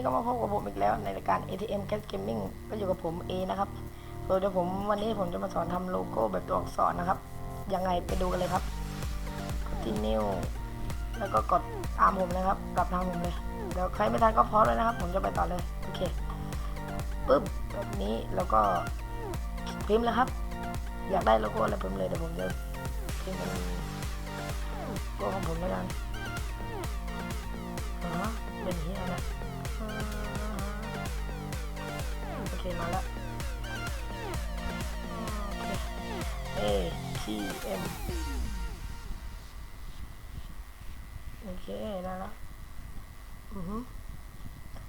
นี้ก็มาพบกับผมอีกแล้วในรายการ ATM Cat Gaming ก็อยู่กับผมเอนะครับโดยเดี๋ยวผมวันนี้ผมจะมาสอนทำโลโก้แบบตัวอักษรนะครับ ยังไงไปดูกันเลยครับกดที่นิ้วแล้วก็กดตามผมเลยครับกลับทางผมเลย เดี๋ยวใครไม่ทันก็พอเลยนะครับ ผมจะไปต่อเลย โอเคปึ๊บแบบนี้แล้วก็พิมพ์เลยครับ อยากได้โลโก้อะไรพิมพ์เลยเดี๋ยวผมจะพิมพ์เป็นตัวของผมแล้วกัน โอเคได้แล้วอือฮึ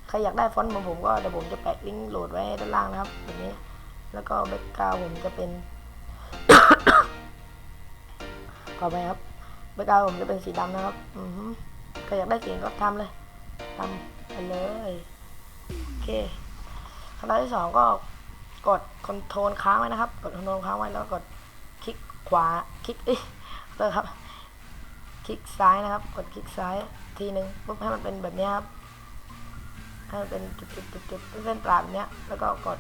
ใครอยากได้ฟอนต์เหมือนผมก็เดี๋ยวผมจะแปะลิงก์โหลดไว้ให้ด้านล่างนะครับแบบนี้ แล้วก็แบ็กกราวผมจะเป็นขอไปครับแบ็กกราวผมจะเป็นสีดำนะครับอือฮึใครอยากได้สีก็ทำเลยทำไปเลยโอเคขั้นตอนที่สองก็กดคอนโทรลค้างไว้นะครับ กดคอนโทรลค้างไว้แล้วกดคลิกขวาคลิกเอ้ยเลยครับค ลิกซ้ายนะครับ กดคลิกซ้ายทีหนึ่งปุ๊บให้มันเป็นแบบนี้ครับให้มันเป็นจุดจุดจุดจุดเส้นปลาแบบนี้แล้วก็กด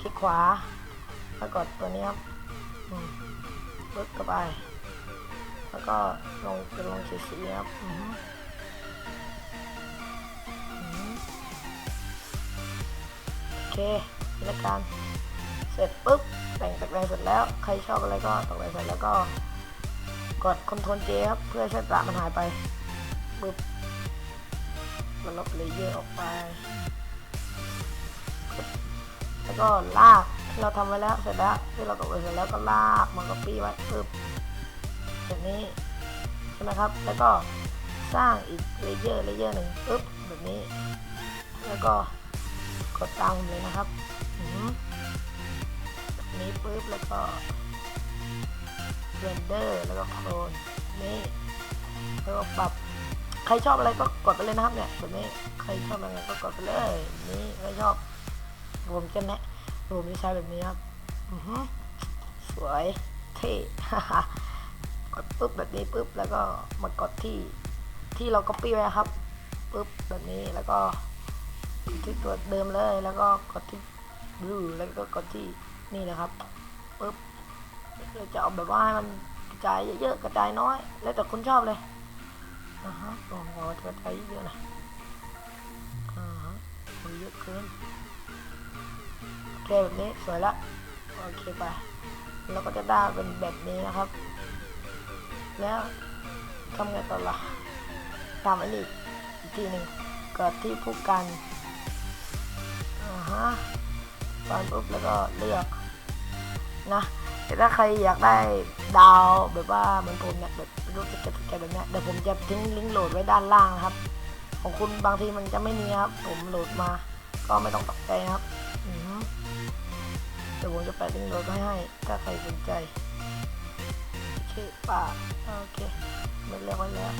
คลิกขวา แล้วกดตัวนี้ครับปึ๊บเข้าไป แล้วก็ลงจะลงสีสีครับโอเคนี่ละกันเสร็จปุ๊บแต่งตกแต่งเสร็จแล้ว ใครชอบอะไรก็ตกแต่งเสร็จแล้วก็ กดคอนโทรลเจครับ เพื่อให้ประมันหายไปปึ๊บแล้วลบเลเยอร์ออกไป แล้วก็ลากที่เราทำไว้แล้วเสร็จแล้วที่เราตกแต่งเสร็จแล้วก็ลากมันก็ปี้ไว้ปึ๊บแบบนี้ใช่ไหมครับ แล้วก็สร้างอีกเลเยอร์เลเยอร์หนึ่งปึ๊บแบบนี้ แล้วก็กดตามเลยนะครับแบบนี้ปึ๊บแล้วก็ เรนเดอร์แล้วก็โคลนนี่แล้วก็ปรับใครชอบอะไรก็กดไปเลยนะครับเนี่ยแบบนี้ใครชอบอะไรก็กดไปเลยนี่ใครชอบผมจะแนะผมจะใช้แบบนี้ครับอือหือสวยเท่กดปุ๊บแบบนี้ปุ๊บแล้วก็มากดที่ที่เราก็ปี้ไว้ครับปุ๊บแบบนี้แล้วก็กดที่ตัวเดิมเลยแล้วก็กดที่บลูแล้วก็กดที่นี่นะครับปุ๊บ เราจะเอาแบบว่าให้มันกระจายเยอะๆกระจายน้อย แล้วแต่คุณชอบเลยอ่าฮะโอ้โหกระจายเยอะนะอ่าฮะโอ้ยเยอะเกินโอเคแบบนี้สวยละโอเคไปเราก็จะได้เป็นแบบนี้นะครับ แล้วทำไงต่อละตามอันนี้อีกทีหนึ่งกดที่ผู้กันอ่าฮะตอนปุ๊บแล้วก็เลือกนะ แต่ถ้าใครอยากได้ดาวแบบว่าเหมือนผมเนี่ยแบบรูปสเก็ตสเก็ตแบบเนี้ยเดี๋ยวผมจะทิ้งลิงก์โหลดไว้ด้านล่างนะครับ ของคุณบางทีมันจะไม่มีครับ ผมโหลดมา ก็ไม่ต้องตกใจนะครับเดี๋ยวผมจะแปะลิงก์โหลดไว้ให้ ถ้าใครสนใจโอเคป่าโอเคไม่เลือกไว้แล้ว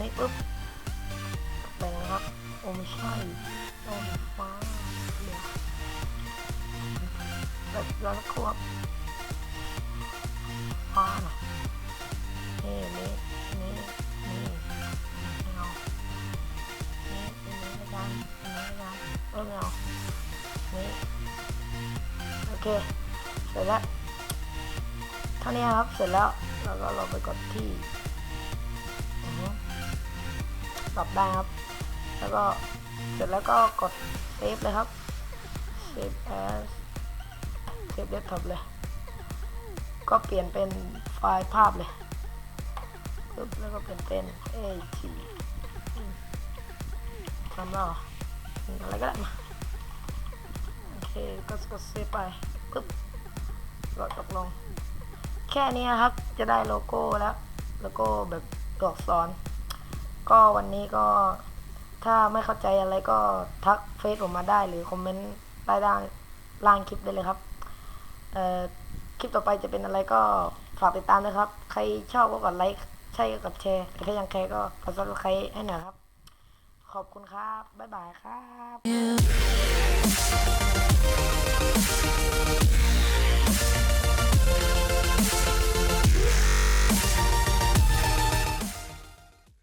นี่ปุ๊บแบ่งนะครับโอ้ไม่ใช่โอ้ฟ้าเหลือแบบแล้วก็ เคเสร็จแล้วเท่านี้ครับเสร็จแล้วแล้วก็เราไปกดที่ปรับได้ครับ แล้วก็เสร็จแล้วก็กดเซฟเลยครับเซฟแอสเซฟเดสก์ท็อปเลย ก็เปลี่ยนเป็นไฟล์ภาพเลยปึ๊บแล้วก็เปลี่ยนเป็น AT อืมทำแล้วอะไรก็ได้มาโอเคก็กดเซฟไป ปึ๊บกดตกลง แค่นี้นะครับ จะได้โลโก้แล้ว โลโก้แบบตัวอักษร ก็วันนี้ก็ถ้าไม่เข้าใจอะไรก็ทักเฟซผมมาได้หรือคอมเมนต์ใต้ด้านล่างคลิปได้เลยครับ เอ่อ คลิปต่อไปจะเป็นอะไรก็ฝากติดตามนะครับ ใครชอบก็กดไลค์ ใช่ก็กดแชร์แต่ถ้ายังแคร์ก็กดซับสไครต์ให้หน่อยครับ ขอบคุณครับ บ๊ายบายครับ